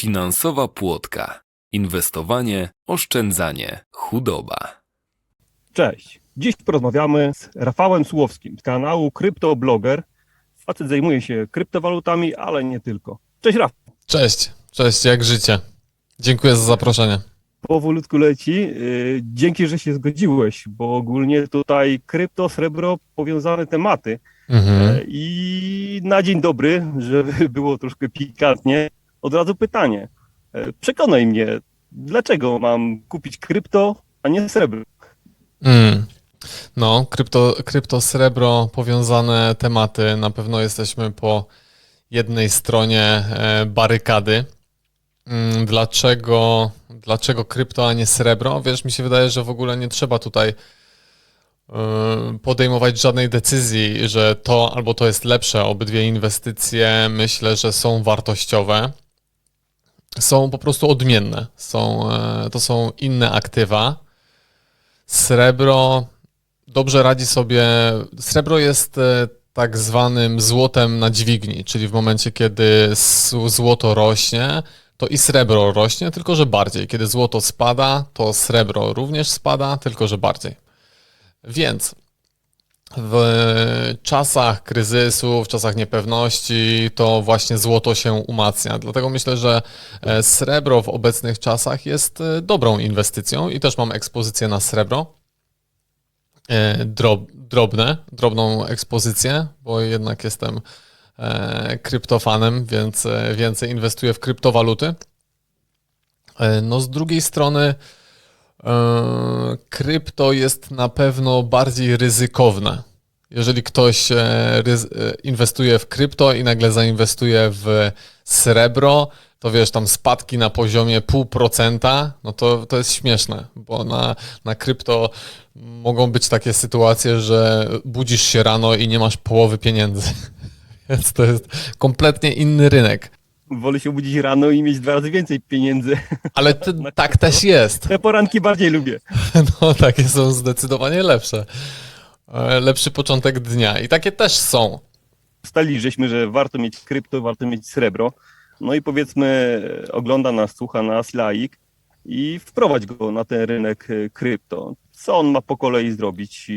Finansowa płotka. Inwestowanie, oszczędzanie, chudoba. Cześć. Dziś porozmawiamy z Rafałem Słowskim z kanału Kryptoblogger. Facet zajmuje się kryptowalutami, ale nie tylko. Cześć Raf. Cześć, cześć, jak życie? Dziękuję za zaproszenie. Powolutku leci. Yy, Dzięki, że się zgodziłeś, bo ogólnie tutaj krypto, srebro, powiązane tematy. Mhm. Yy, I na dzień dobry, żeby było troszkę pikantnie, od razu pytanie. Yy, Przekonaj mnie, dlaczego mam kupić krypto, a nie srebro? Mm. No, krypto, krypto, srebro, powiązane tematy. Na pewno jesteśmy po jednej stronie e, barykady. Mm, Dlaczego, dlaczego krypto, a nie srebro? Wiesz, mi się wydaje, że w ogóle nie trzeba tutaj e, podejmować żadnej decyzji, że to albo to jest lepsze. Obydwie inwestycje myślę, że są wartościowe. Są po prostu odmienne. Są, e, to są inne aktywa. Srebro dobrze radzi sobie. Srebro jest e, tak zwanym złotem na dźwigni, czyli w momencie, kiedy złoto rośnie, to i srebro rośnie, tylko że bardziej. Kiedy złoto spada, to srebro również spada, tylko że bardziej. Więc w czasach kryzysu, w czasach niepewności, to właśnie złoto się umacnia. Dlatego myślę, że e, srebro w obecnych czasach jest e, dobrą inwestycją i też mam ekspozycję na srebro. E, Drob, drobne, drobną ekspozycję, bo jednak jestem kryptofanem, więc więcej inwestuję w kryptowaluty. No z drugiej strony krypto jest na pewno bardziej ryzykowne. Jeżeli ktoś e, e, inwestuje w krypto i nagle zainwestuje w srebro, to wiesz, tam spadki na poziomie 0,5%, no to, to jest śmieszne, bo na, na krypto mogą być takie sytuacje, że budzisz się rano i nie masz połowy pieniędzy. Więc to jest kompletnie inny rynek. Wolę się obudzić rano i mieć dwa razy więcej pieniędzy. Ale ty, tak też jest. Te poranki bardziej lubię. No, takie są zdecydowanie lepsze. E, Lepszy początek dnia. I takie też są. Stali żeśmy, że warto mieć krypto, warto mieć srebro. No i powiedzmy, ogląda nas, słucha nas laik i wprowadź go na ten rynek e, krypto. Co on ma po kolei zrobić?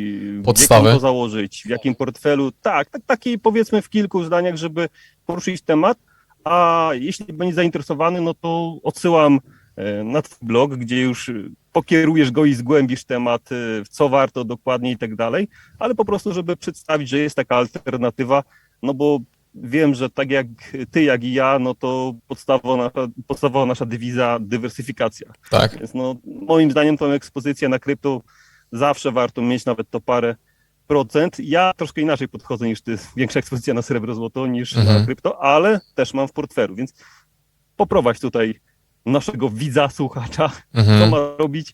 Podstawy. konto założyć? W jakim portfelu? Tak, tak, taki powiedzmy w kilku zdaniach, żeby poruszyć temat. A jeśli będzie zainteresowany, no to odsyłam e, na twój blog, gdzie już e, pokierujesz go i zgłębisz temat, e, co warto dokładnie i tak dalej, ale po prostu, żeby przedstawić, że jest taka alternatywa, no bo wiem, że tak jak ty, jak i ja, no to podstawowa nasza, podstawowa nasza dewiza dywersyfikacja. Tak. Więc no, moim zdaniem tą ekspozycję na krypto zawsze warto mieć nawet to parę procent. Ja troszkę inaczej podchodzę niż ty, większa ekspozycja na srebro, złoto niż Mhm. na krypto, ale też mam w portfelu, więc poprowadź tutaj naszego widza, słuchacza, co Mhm. ma robić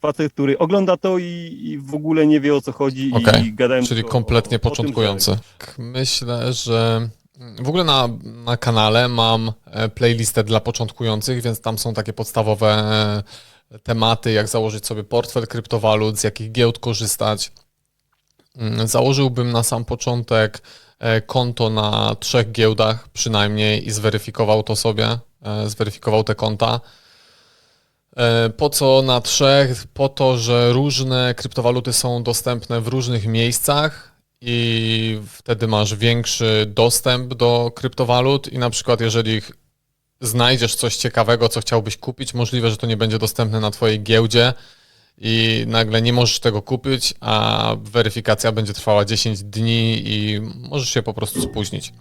facet, który ogląda to i, i w ogóle nie wie o co chodzi Okej, i gadają Czyli kompletnie o, o tym, początkujący. Tak, Myślę, że w ogóle na, na kanale mam e, playlistę dla początkujących, więc tam są takie podstawowe e, tematy, jak założyć sobie portfel kryptowalut, z jakich giełd korzystać. Założyłbym na sam początek e, konto na trzech giełdach przynajmniej i zweryfikował to sobie, e, zweryfikował te konta. E, Po co na trzech? Po to, że różne kryptowaluty są dostępne w różnych miejscach i wtedy masz większy dostęp do kryptowalut i na przykład jeżeli znajdziesz coś ciekawego, co chciałbyś kupić, możliwe, że to nie będzie dostępne na twojej giełdzie i nagle nie możesz tego kupić, a weryfikacja będzie trwała 10 dni i możesz się po prostu spóźnić.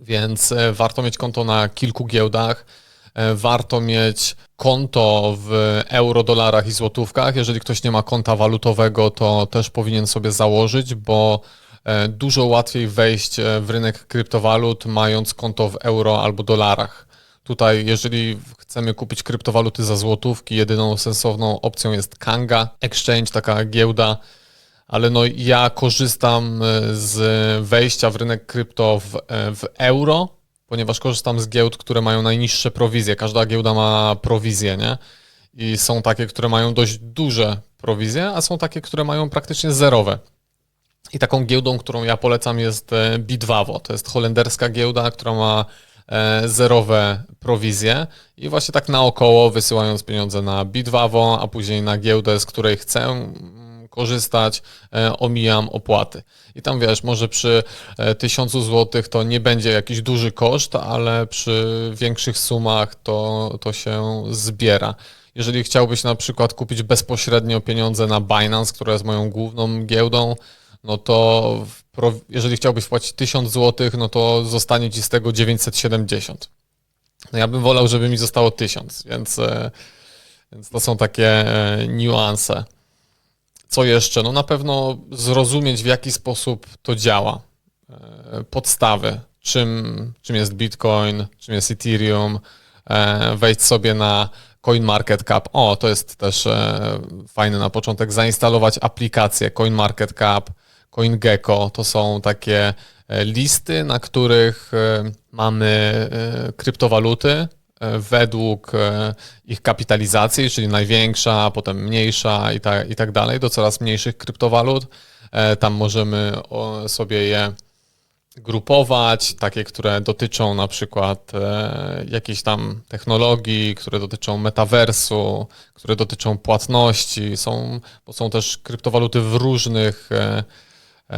Więc e, warto mieć konto na kilku giełdach. E, Warto mieć konto w euro, dolarach i złotówkach. Jeżeli ktoś nie ma konta walutowego, to też powinien sobie założyć, bo e, dużo łatwiej wejść w rynek kryptowalut, mając konto w euro albo dolarach. Tutaj, jeżeli chcemy kupić kryptowaluty za złotówki, jedyną sensowną opcją jest Kanga Exchange, taka giełda, ale no ja korzystam e, z wejścia w rynek krypto w, e, w euro, ponieważ korzystam z giełd, które mają najniższe prowizje. Każda giełda ma prowizję, nie? I są takie, które mają dość duże prowizje, a są takie, które mają praktycznie zerowe. I taką giełdą, którą ja polecam jest e, Bitwavo. To jest holenderska giełda, która ma zerowe prowizje i właśnie tak naokoło wysyłając pieniądze na Bitwavo, a później na giełdę, z której chcę mm, korzystać, e, omijam opłaty. I tam wiesz, może przy e, 1000 zł to nie będzie jakiś duży koszt, ale przy większych sumach to, to się zbiera. Jeżeli chciałbyś na przykład kupić bezpośrednio pieniądze na Binance, która jest moją główną giełdą, no to w jeżeli chciałbyś wpłacić 1000 zł, no to zostanie ci z tego 970. No ja bym wolał, żeby mi zostało 1000, więc, e, więc to są takie e, niuanse. Co jeszcze? No na pewno zrozumieć, w jaki sposób to działa. E, Podstawy, czym, czym jest Bitcoin, czym jest Ethereum, wejść sobie na CoinMarketCap. O, to jest też fajne na początek. Zainstalować aplikację CoinMarketCap, CoinGecko. To są takie e, listy, na których e, mamy e, kryptowaluty według ich kapitalizacji, czyli największa, potem mniejsza i tak, i tak dalej, do coraz mniejszych kryptowalut. Tam możemy sobie je grupować, takie, które dotyczą na przykład jakiejś tam technologii, które dotyczą metaversu, które dotyczą płatności, są, bo są też kryptowaluty w różnych,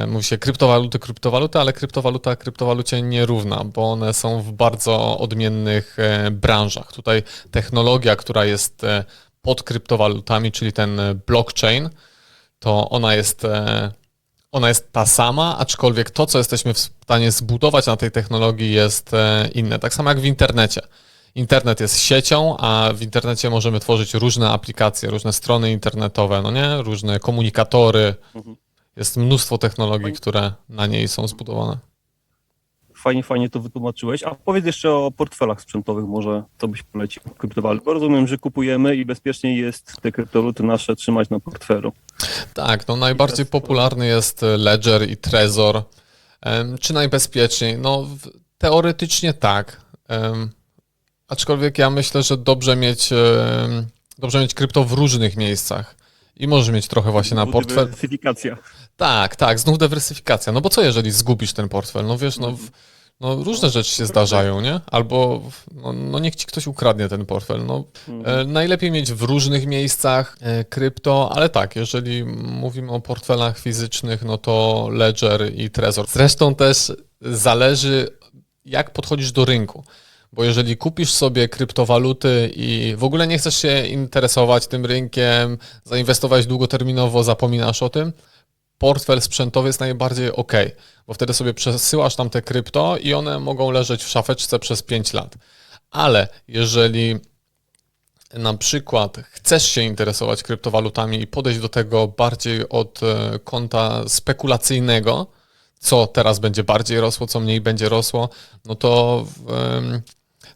mówi się kryptowaluty, kryptowaluty, ale kryptowaluta kryptowalucie nierówna, bo one są w bardzo odmiennych e, branżach. Tutaj technologia, która jest e, pod kryptowalutami, czyli ten e, blockchain, to ona jest e, ona jest ta sama, aczkolwiek to, co jesteśmy w stanie zbudować na tej technologii jest e, inne. Tak samo jak w internecie. Internet jest siecią, a w internecie możemy tworzyć różne aplikacje, różne strony internetowe, no nie? Różne komunikatory. Mhm. Jest mnóstwo technologii, które na niej są zbudowane. Fajnie, fajnie to wytłumaczyłeś. A powiedz jeszcze o portfelach sprzętowych, może co byś polecił kryptowalut. Bo rozumiem, że kupujemy i bezpieczniej jest te kryptowaluty nasze trzymać na portfelu. Tak, no najbardziej popularny jest Ledger i Trezor. Czy najbezpieczniej? No teoretycznie tak. Aczkolwiek ja myślę, że dobrze mieć, dobrze mieć krypto w różnych miejscach. I możesz mieć trochę właśnie na portfel. Dywersyfikacja. Tak, tak, znów dywersyfikacja. No bo co jeżeli zgubisz ten portfel? No wiesz, no, w, no różne rzeczy się zdarzają, nie? Albo no, no niech ci ktoś ukradnie ten portfel. No, e, najlepiej mieć w różnych miejscach e, krypto, ale tak, jeżeli mówimy o portfelach fizycznych, no to Ledger i Trezor. Zresztą też zależy, jak podchodzisz do rynku. Bo jeżeli kupisz sobie kryptowaluty i w ogóle nie chcesz się interesować tym rynkiem, zainwestować długoterminowo, zapominasz o tym, portfel sprzętowy jest najbardziej ok, bo wtedy sobie przesyłasz tam te krypto i one mogą leżeć w szafeczce przez 5 lat. Ale jeżeli na przykład chcesz się interesować kryptowalutami i podejść do tego bardziej od e, kąta spekulacyjnego, co teraz będzie bardziej rosło, co mniej będzie rosło, no to,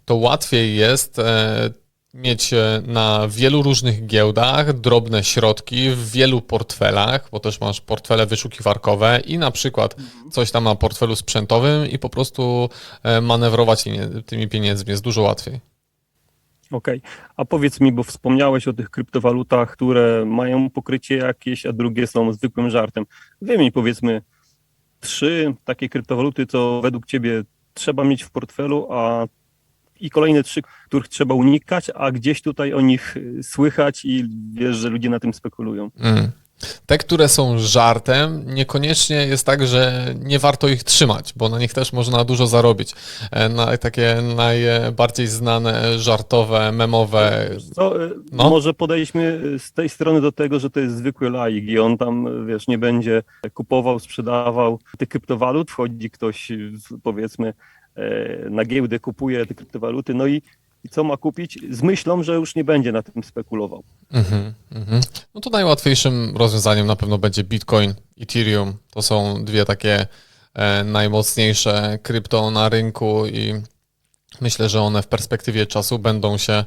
to łatwiej jest e, mieć e, na wielu różnych giełdach drobne środki w wielu portfelach, bo też masz portfele wyszukiwarkowe i na przykład coś tam na portfelu sprzętowym i po prostu e, manewrować tymi pieniędzmi jest dużo łatwiej. Okej, a powiedz mi, bo wspomniałeś o tych kryptowalutach, które mają pokrycie jakieś, a drugie są zwykłym żartem. Wymień powiedzmy trzy takie kryptowaluty, co według Ciebie trzeba mieć w portfelu, a i kolejne trzy, których trzeba unikać, a gdzieś tutaj o nich y, słychać i wiesz, że ludzie na tym spekulują. Mm. Te, które są żartem, niekoniecznie jest tak, że nie warto ich trzymać, bo na nich też można dużo zarobić. E, Na, takie najbardziej znane, żartowe, memowe. Co, y, No. Może podejdźmy y, z tej strony do tego, że to jest zwykły laik i on tam, wiesz, nie będzie kupował, sprzedawał tych kryptowalut, wchodzi ktoś, powiedzmy, na giełdę, kupuje te kryptowaluty, no i, i co ma kupić? Z myślą, że już nie będzie na tym spekulował. Mhm, mhm. No to najłatwiejszym rozwiązaniem na pewno będzie Bitcoin, Ethereum. To są dwie takie e, najmocniejsze krypto na rynku i myślę, że one w perspektywie czasu będą się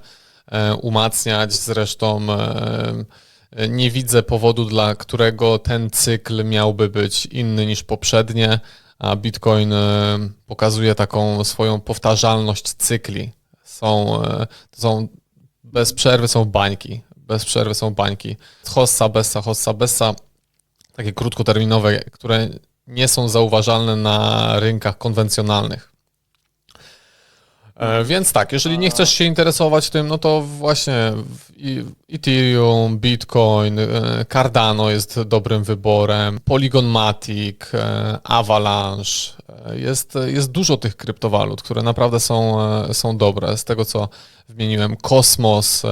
e, umacniać. Zresztą e, nie widzę powodu, dla którego ten cykl miałby być inny niż poprzednie, a Bitcoin e, pokazuje taką swoją powtarzalność cykli. Są, e, są bez przerwy są bańki. Bez przerwy są bańki. Hossa, Bessa, Hossa, Bessa. Takie krótkoterminowe, które nie są zauważalne na rynkach konwencjonalnych. E, Więc tak, jeżeli nie chcesz się interesować tym, no to właśnie Ethereum, Bitcoin, e, Cardano jest dobrym wyborem, Polygon Matic, e, Avalanche. Jest, jest dużo tych kryptowalut, które naprawdę są, są dobre. Z tego co wymieniłem, Kosmos,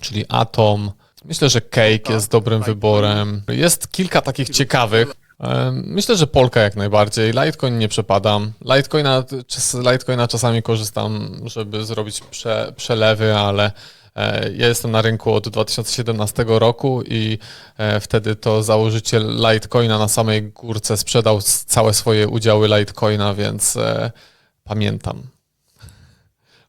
czyli Atom. Myślę, że Cake jest dobrym wyborem. Jest kilka takich ciekawych. E, Myślę, że Polka jak najbardziej. Litecoin nie przepadam. Litecoina, z Litecoina czasami korzystam, żeby zrobić prze, przelewy, ale e, ja jestem na rynku od 2017 roku i e, wtedy to założyciel Litecoina na samej górce sprzedał całe swoje udziały Litecoina, więc pamiętam.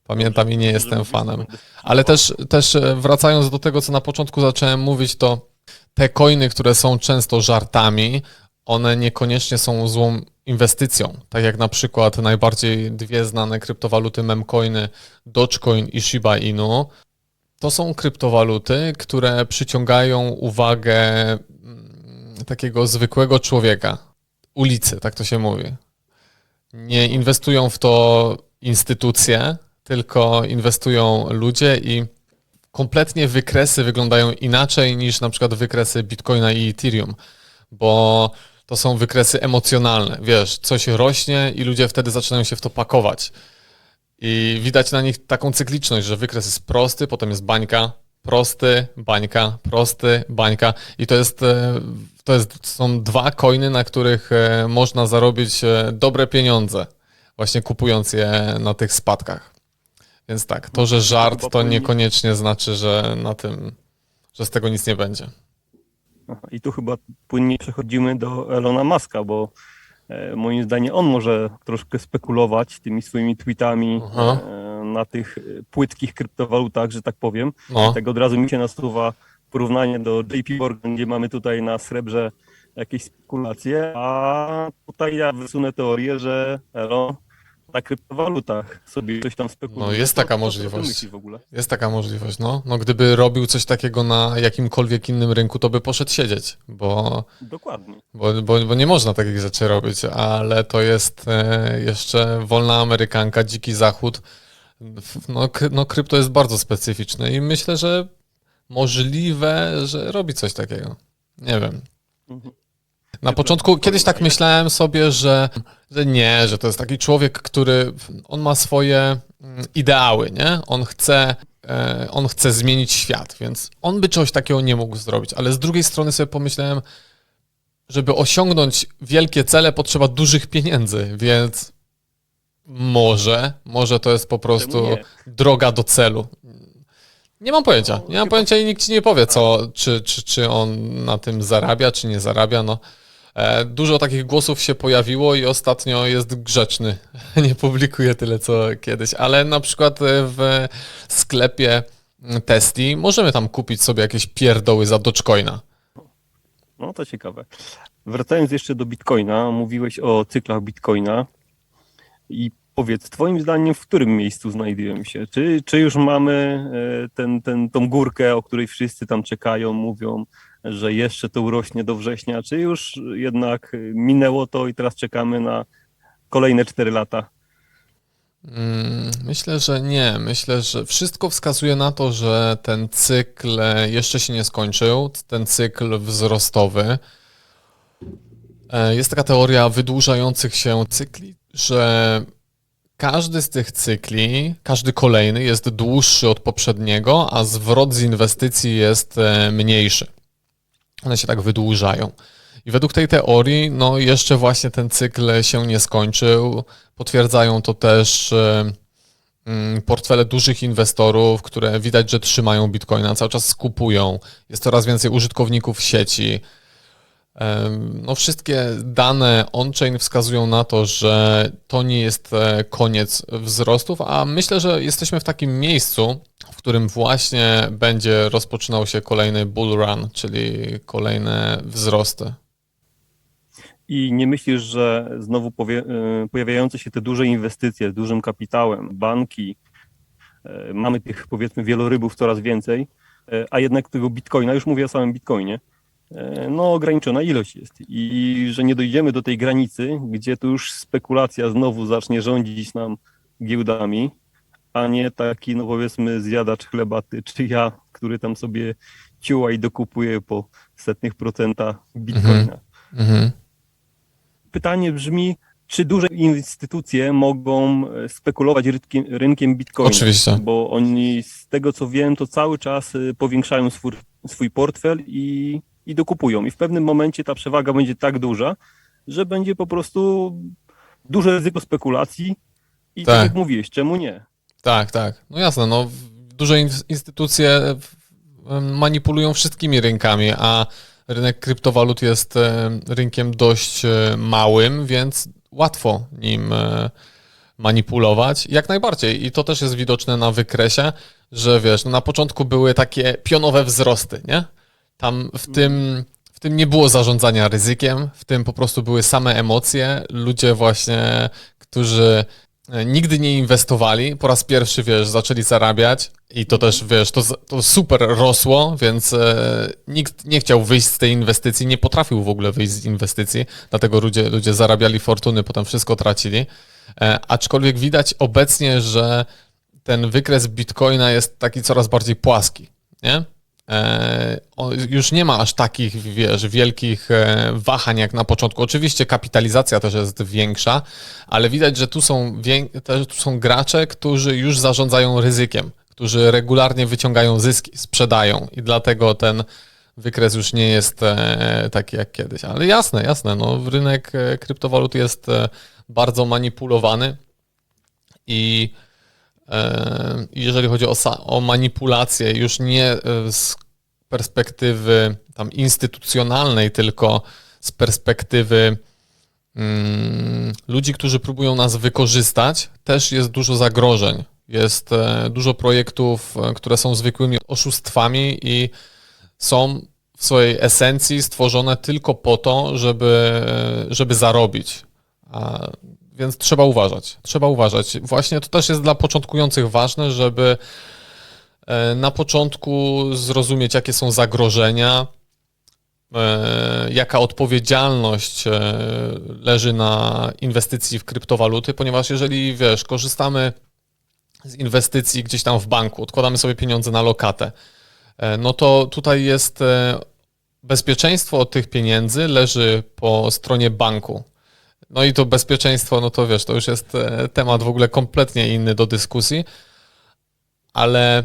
Pamiętam i nie jestem fanem. Ale też, też wracając do tego, co na początku zacząłem mówić, to te coiny, które są często żartami, one niekoniecznie są złą inwestycją. Tak jak na przykład najbardziej dwie znane kryptowaluty memcoiny, Dogecoin i Shiba Inu. To są kryptowaluty, które przyciągają uwagę mm, takiego zwykłego człowieka, ulicy, tak to się mówi. Nie inwestują w to instytucje, tylko inwestują ludzie i kompletnie wykresy wyglądają inaczej niż na przykład wykresy Bitcoina i Ethereum, bo to są wykresy emocjonalne. Wiesz, coś rośnie i ludzie wtedy zaczynają się w to pakować. I widać na nich taką cykliczność, że wykres jest prosty, potem jest bańka, prosty, bańka, prosty, bańka. I to jest, e, to jest, są dwa coiny, na których e, można zarobić e, dobre pieniądze, właśnie kupując je na tych spadkach. Więc tak, to, że żart, to niekoniecznie znaczy, że na tym, że z tego nic nie będzie. I tu chyba płynnie przechodzimy do Elona Muska, bo e, moim zdaniem on może troszkę spekulować tymi swoimi tweetami Aha. e, na tych e, płytkich kryptowalutach, że tak powiem. No, Tak od razu mi się nasuwa porównanie do JP Morgan, gdzie mamy tutaj na srebrze jakieś spekulacje, a tutaj ja wysunę teorię, że Elon na kryptowalutach sobie coś tam spekuluje. No, jest taka co możliwość. myślisz w ogóle? jest taka możliwość, no. No gdyby robił coś takiego na jakimkolwiek innym rynku, to by poszedł siedzieć, bo, Dokładnie. bo, bo, bo nie można takich rzeczy robić, ale to jest e, jeszcze wolna Amerykanka, dziki zachód. No, no krypto jest bardzo specyficzne i myślę, że możliwe, że robi coś takiego. Nie wiem. Mhm. Na początku kiedyś tak myślałem sobie, że, że nie, że to jest taki człowiek, który on ma swoje mm, ideały, nie? On chce, e, on chce zmienić świat, więc on by czegoś takiego nie mógł zrobić. Ale z drugiej strony sobie pomyślałem, żeby osiągnąć wielkie cele, potrzeba dużych pieniędzy, więc może, może to jest po prostu droga do celu. Nie mam pojęcia. Nie mam pojęcia i nikt ci nie powie, co, czy, czy, czy on na tym zarabia, czy nie zarabia. No, dużo takich głosów się pojawiło i ostatnio jest grzeczny. Nie publikuje tyle, co kiedyś, ale na przykład e, w sklepie Testi możemy tam kupić sobie jakieś pierdoły za Dogecoina. No to ciekawe. Wracając jeszcze do Bitcoina, mówiłeś o cyklach Bitcoina i powiedz, twoim zdaniem, w którym miejscu znajdujemy się? Czy, czy już mamy e, ten, ten, tą górkę, o której wszyscy tam czekają, mówią, że jeszcze to urośnie do września, czy już jednak minęło to i teraz czekamy na kolejne 4 lata? Mm, Myślę, że nie. Myślę, że wszystko wskazuje na to, że ten cykl jeszcze się nie skończył, ten cykl wzrostowy. E, Jest taka teoria wydłużających się cykli, że każdy z tych cykli, każdy kolejny jest dłuższy od poprzedniego, a zwrot z inwestycji jest e, mniejszy. One się tak wydłużają. I według tej teorii, no jeszcze właśnie ten cykl się nie skończył. Potwierdzają to też e, mm, portfele dużych inwestorów, które widać, że trzymają bitcoina, cały czas skupują. Jest coraz więcej użytkowników sieci. No, wszystkie dane on-chain wskazują na to, że to nie jest e, koniec wzrostów, a myślę, że jesteśmy w takim miejscu, w którym właśnie będzie rozpoczynał się kolejny bull run, czyli kolejne wzrosty. I nie myślisz, że znowu e, pojawiające się te duże inwestycje z dużym kapitałem, banki, e, mamy tych powiedzmy wielorybów coraz więcej, a jednak tego bitcoina, już mówię o samym bitcoinie, no ograniczona ilość jest i że nie dojdziemy do tej granicy, gdzie tu już spekulacja znowu zacznie rządzić nam giełdami, a nie taki, no powiedzmy, zjadacz chleba, czy ja, który tam sobie ciuła i dokupuje po setnych procenta bitcoina. Mhm. Pytanie brzmi, czy duże instytucje mogą e, spekulować rynkiem, rynkiem bitcoina? Oczywiście. Bo oni, z tego co wiem, to cały czas e, powiększają swój portfel i, i dokupują. I w pewnym momencie ta przewaga będzie tak duża, że będzie po prostu duże ryzyko spekulacji. I tak, Tak. jak mówiłeś, czemu nie? Tak, tak. No jasne, no duże in- instytucje manipulują wszystkimi rynkami, a rynek kryptowalut jest em, rynkiem dość e, małym, więc łatwo nim e, manipulować. Jak najbardziej. I to też jest widoczne na wykresie, że wiesz, no na początku były takie pionowe wzrosty, nie? Tam w tym, w tym nie było zarządzania ryzykiem, w tym po prostu były same emocje. Ludzie właśnie, którzy e, nigdy nie inwestowali, po raz pierwszy, wiesz, zaczęli zarabiać i to też, wiesz, to, to super rosło, więc e, nikt nie chciał wyjść z tej inwestycji, nie potrafił w ogóle wyjść z inwestycji, dlatego ludzie, ludzie zarabiali fortuny, potem wszystko tracili. E, aczkolwiek widać obecnie, że ten wykres bitcoina jest taki coraz bardziej płaski, nie? E, już nie ma aż takich, wiesz, wielkich e, wahań jak na początku. Oczywiście kapitalizacja też jest większa, ale widać, że tu są, tu są gracze, którzy już zarządzają ryzykiem, którzy regularnie wyciągają zyski, sprzedają i dlatego ten wykres już nie jest e, taki jak kiedyś. Ale jasne, jasne, no, rynek kryptowalut jest bardzo manipulowany i jeżeli chodzi o, o manipulację, już nie e, z perspektywy tam instytucjonalnej, tylko z perspektywy mm, ludzi, którzy próbują nas wykorzystać, też jest dużo zagrożeń. Jest e, dużo projektów, e, które są zwykłymi oszustwami i są w swojej esencji stworzone tylko po to, żeby, żeby zarobić. A, więc trzeba uważać. Trzeba uważać. Właśnie to też jest dla początkujących ważne, żeby e, na początku zrozumieć, jakie są zagrożenia, e, jaka odpowiedzialność e, leży na inwestycji w kryptowaluty, ponieważ jeżeli wiesz, korzystamy z inwestycji gdzieś tam w banku, odkładamy sobie pieniądze na lokatę, no to tutaj jest bezpieczeństwo od tych pieniędzy leży po stronie banku. No i to bezpieczeństwo, no to wiesz, to już jest e, temat w ogóle kompletnie inny do dyskusji, ale,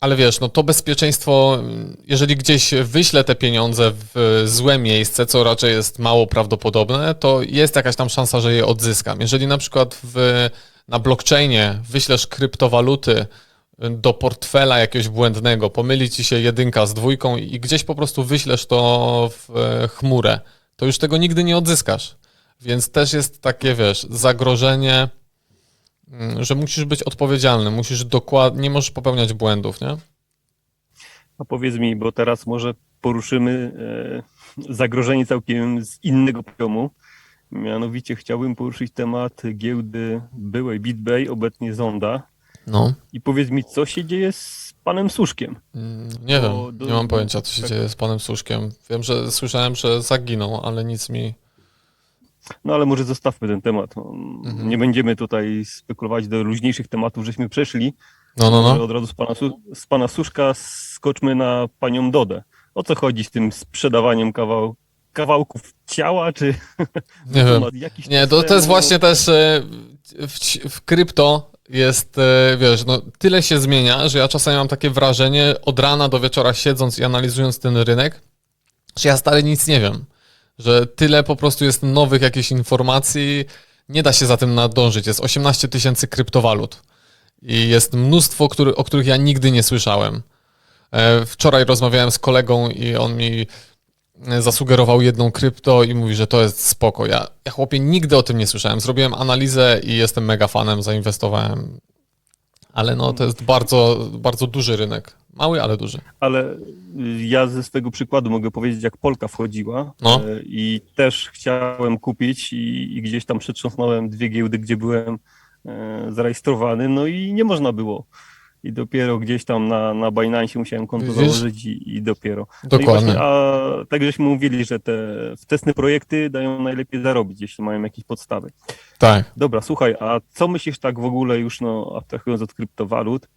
ale wiesz, no to bezpieczeństwo, jeżeli gdzieś wyślę te pieniądze w złe miejsce, co raczej jest mało prawdopodobne, to jest jakaś tam szansa, że je odzyskam. Jeżeli na przykład w, na blockchainie wyślesz kryptowaluty do portfela jakiegoś błędnego, pomyli ci się jedynka z dwójką i gdzieś po prostu wyślesz to w e, chmurę, to już tego nigdy nie odzyskasz. Więc też jest takie, wiesz, zagrożenie, mm, że musisz być odpowiedzialny, musisz dokładnie, nie możesz popełniać błędów, nie? A powiedz mi, bo teraz może poruszymy e, zagrożenie całkiem z innego poziomu. Mianowicie chciałbym poruszyć temat giełdy byłej BitBay, obecnie Zonda. No. I powiedz mi, co się dzieje z panem Suszkiem? Mm, Nie To wiem, do- nie mam pojęcia, co się tak. dzieje z panem Suszkiem. Wiem, że słyszałem, że zaginął, ale nic mi... No ale może zostawmy ten temat. No, Mhm. Nie będziemy tutaj spekulować do luźniejszych tematów, żeśmy przeszli. No, no, no. Od razu z pana, z pana Suszka skoczmy na panią Dodę. O co chodzi z tym sprzedawaniem kawał, kawałków ciała, czy Nie wiem. Nie, to, to jest właśnie też e, w, w krypto jest, e, wiesz, no tyle się zmienia, że ja czasami mam takie wrażenie od rana do wieczora siedząc i analizując ten rynek, że ja stary nic nie wiem. Że tyle po prostu jest nowych jakichś informacji, nie da się za tym nadążyć. Jest 18 tysięcy kryptowalut i jest mnóstwo, który, o których ja nigdy nie słyszałem. E, Wczoraj rozmawiałem z kolegą i on mi e, zasugerował jedną krypto i mówi, że to jest spoko. Ja, ja chłopie nigdy o tym nie słyszałem. Zrobiłem analizę i jestem mega fanem, zainwestowałem. Ale no to jest bardzo, bardzo duży rynek. Mały, ale duży. Ale y, ja ze swego przykładu mogę powiedzieć, jak Polka wchodziła No. e, i też chciałem kupić i, i gdzieś tam przetrząsnąłem dwie giełdy, gdzie byłem e, zarejestrowany, no i nie można było. i dopiero gdzieś tam na, na Binance musiałem konto Widzisz? założyć i, i dopiero. No i Dokładnie. właśnie, a tak żeśmy mówili, że te wczesne projekty dają najlepiej zarobić, jeśli mają jakieś podstawy. Tak. Dobra, słuchaj, a co myślisz tak w ogóle już, no, abstrahując od kryptowalut,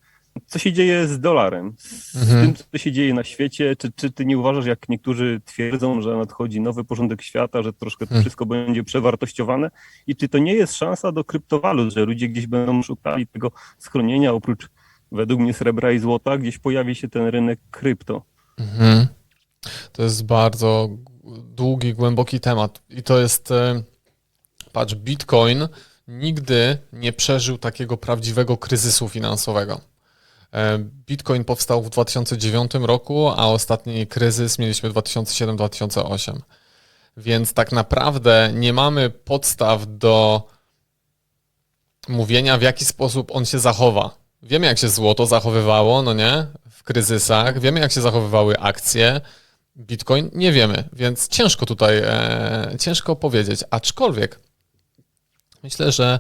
co się dzieje z dolarem, z Mhm. tym, co się dzieje na świecie? Czy, czy ty nie uważasz, jak niektórzy twierdzą, że nadchodzi nowy porządek świata, że troszkę to Hmm. wszystko będzie przewartościowane? I czy to nie jest szansa do kryptowalut, że ludzie gdzieś będą szukali tego schronienia, oprócz według mnie srebra i złota, gdzieś pojawi się ten rynek krypto? Mhm. To jest bardzo długi, głęboki temat. I to jest, e, patrz, Bitcoin nigdy nie przeżył takiego prawdziwego kryzysu finansowego. E, Bitcoin powstał w 2009 roku, a ostatni kryzys mieliśmy 2007-2008. Więc tak naprawdę nie mamy podstaw do mówienia, w jaki sposób on się zachowa. Wiemy, jak się złoto zachowywało, no nie? W kryzysach. Wiemy, jak się zachowywały akcje. Bitcoin nie wiemy, więc ciężko tutaj, e, ciężko powiedzieć. Aczkolwiek myślę, że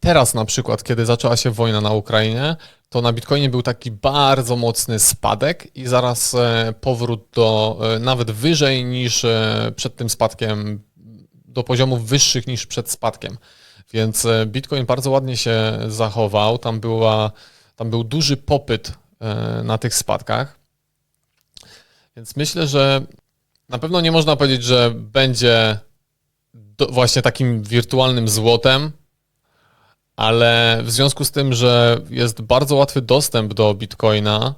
teraz na przykład, kiedy zaczęła się wojna na Ukrainie, to na Bitcoinie był taki bardzo mocny spadek i zaraz e, powrót do e, nawet wyżej niż e, przed tym spadkiem, do poziomów wyższych niż przed spadkiem. Więc e, Bitcoin bardzo ładnie się zachował. Tam, była, tam był duży popyt e, na tych spadkach. Więc myślę, że na pewno nie można powiedzieć, że będzie do, właśnie takim wirtualnym złotem, ale w związku z tym, że jest bardzo łatwy dostęp do Bitcoina,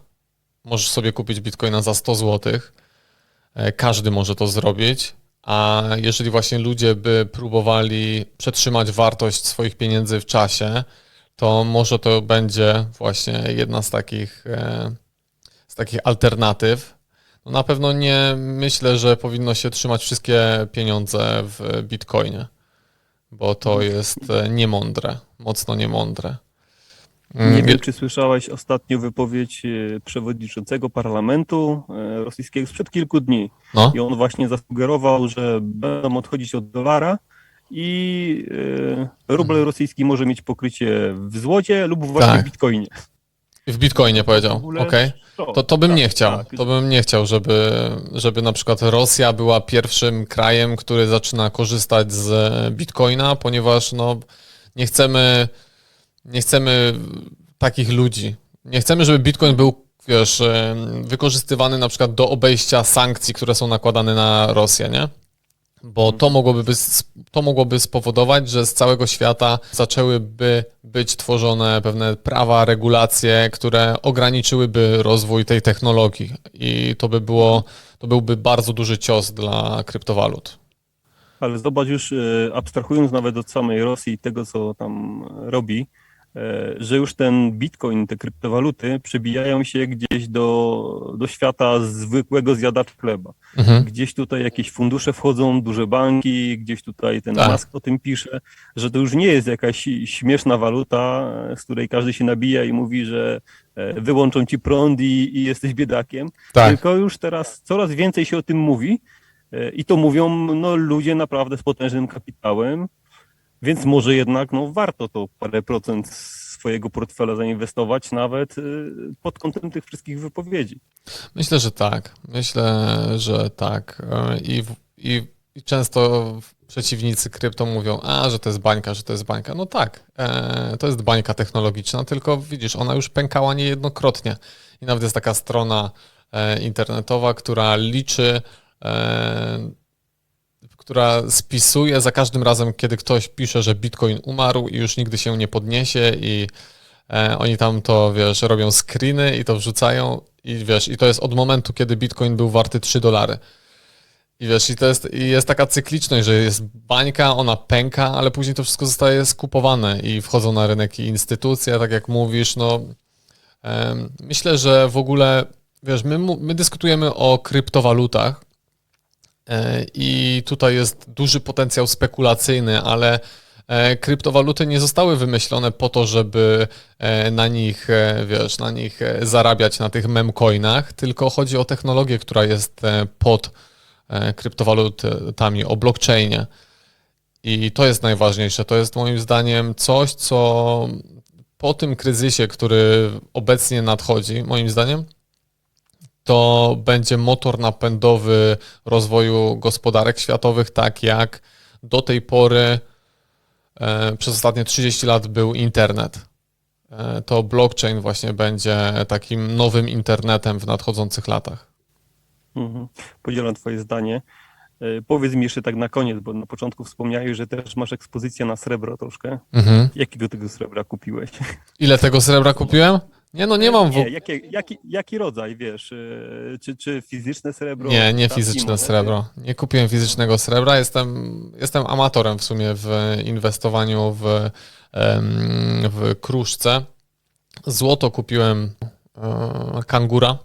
możesz sobie kupić Bitcoina za 100 zł. Każdy może to zrobić. A jeżeli właśnie ludzie by próbowali przetrzymać wartość swoich pieniędzy w czasie, to może to będzie właśnie jedna z takich, e, z takich alternatyw. No na pewno nie myślę, że powinno się trzymać wszystkie pieniądze w bitcoinie, bo to jest e, niemądre, mocno niemądre. Mm, Nie wiem, czy słyszałeś ostatnio wypowiedź e, przewodniczącego parlamentu e, rosyjskiego sprzed kilku dni. No, I on właśnie zasugerował, że będą odchodzić od dolara i e, rubel Mhm. rosyjski może mieć pokrycie w złocie lub właśnie Tak. w bitcoinie. W bitcoinie powiedział, okej. szok. To, to bym Tak, nie chciał. tak. To bym nie chciał, żeby, żeby na przykład Rosja była pierwszym krajem, który zaczyna korzystać z bitcoina, ponieważ no, nie chcemy nie chcemy takich ludzi. Nie chcemy, żeby bitcoin był, wiesz, wykorzystywany na przykład do obejścia sankcji, które są nakładane na Rosję, nie? Bo to mogłoby, to mogłoby spowodować, że z całego świata zaczęłyby być tworzone pewne prawa, regulacje, które ograniczyłyby rozwój tej technologii. I to by było, to byłby bardzo duży cios dla kryptowalut. Ale zobacz już, e, abstrahując nawet od samej Rosji i tego, co tam robi, że już ten bitcoin, te kryptowaluty przebijają się gdzieś do, do świata zwykłego zjadacza chleba. Mhm. Gdzieś tutaj jakieś fundusze wchodzą, duże banki, gdzieś tutaj ten Tak. Musk o tym pisze, że to już nie jest jakaś śmieszna waluta, e, z której każdy się nabija i mówi, że e, wyłączą ci prąd i, i jesteś biedakiem. Tak. Tylko już teraz coraz więcej się o tym mówi e, i to mówią no, ludzie naprawdę z potężnym kapitałem, więc może jednak no, warto to parę procent swojego portfela zainwestować nawet e, pod kątem tych wszystkich wypowiedzi. Myślę, że tak. Myślę, że tak. E, I, i, i często przeciwnicy krypto mówią, a, że to jest bańka, że to jest bańka. No tak, e, to jest bańka technologiczna, tylko widzisz, ona już pękała niejednokrotnie. I nawet jest taka strona e, internetowa, która liczy, e, która spisuje za każdym razem, kiedy ktoś pisze, że Bitcoin umarł i już nigdy się nie podniesie i E, oni tam to, wiesz, robią screeny i to wrzucają i wiesz, i to jest od momentu, kiedy Bitcoin był warty 3 dolary. I wiesz, i to jest, i jest taka cykliczność, że jest bańka, ona pęka, ale później to wszystko zostaje skupowane i wchodzą na rynek i instytucje, tak jak mówisz, no em, myślę, że w ogóle, wiesz, my, my dyskutujemy o kryptowalutach e, i tutaj jest duży potencjał spekulacyjny, ale e, kryptowaluty nie zostały wymyślone po to, żeby e, na nich, e, wiesz, na nich e, zarabiać na tych memcoinach, tylko chodzi o technologię, która jest e, pod e, kryptowalutami, o blockchainie. I to jest najważniejsze. To jest moim zdaniem coś, co po tym kryzysie, który obecnie nadchodzi, moim zdaniem, to będzie motor napędowy rozwoju gospodarek światowych, tak jak do tej pory e, przez ostatnie 30 lat był internet. E, to blockchain właśnie będzie takim nowym internetem w nadchodzących latach. Mhm. Podzielam twoje zdanie. E, Powiedz mi jeszcze tak na koniec, bo na początku wspomniałeś, że też masz ekspozycję na srebro troszkę. Mhm. Jakiego tego srebra kupiłeś? Ile tego srebra kupiłem? Nie, no nie mam w... Nie, jakie, jaki, jaki rodzaj, wiesz? e, Czy, czy fizyczne srebro? Nie, nie statki, fizyczne srebro. Nie kupiłem fizycznego srebra. Jestem, jestem amatorem w sumie w inwestowaniu w, w kruszce. Złoto kupiłem e, kangura.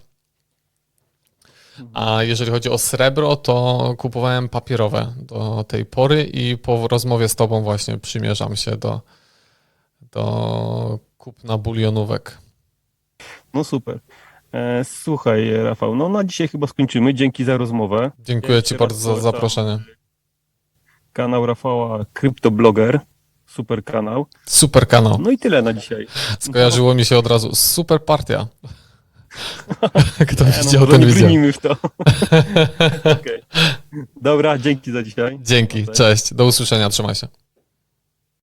A jeżeli chodzi o srebro, to kupowałem papierowe do tej pory i po rozmowie z tobą właśnie przymierzam się do, do kupna bulionówek. No super. E, Słuchaj, Rafał, no na dzisiaj chyba skończymy. Dzięki za rozmowę. Dziękuję Jeszcze ci bardzo za zaproszenie. Kanał Rafała Kryptoblogger. Super kanał. Super kanał. No i tyle na dzisiaj. Skojarzyło mi się od razu. Super partia. Kto E, widział może ten nie widział. w to. Okej. Dobra, dzięki za dzisiaj. Dzięki, Cześć. cześć. Do usłyszenia, trzymaj się.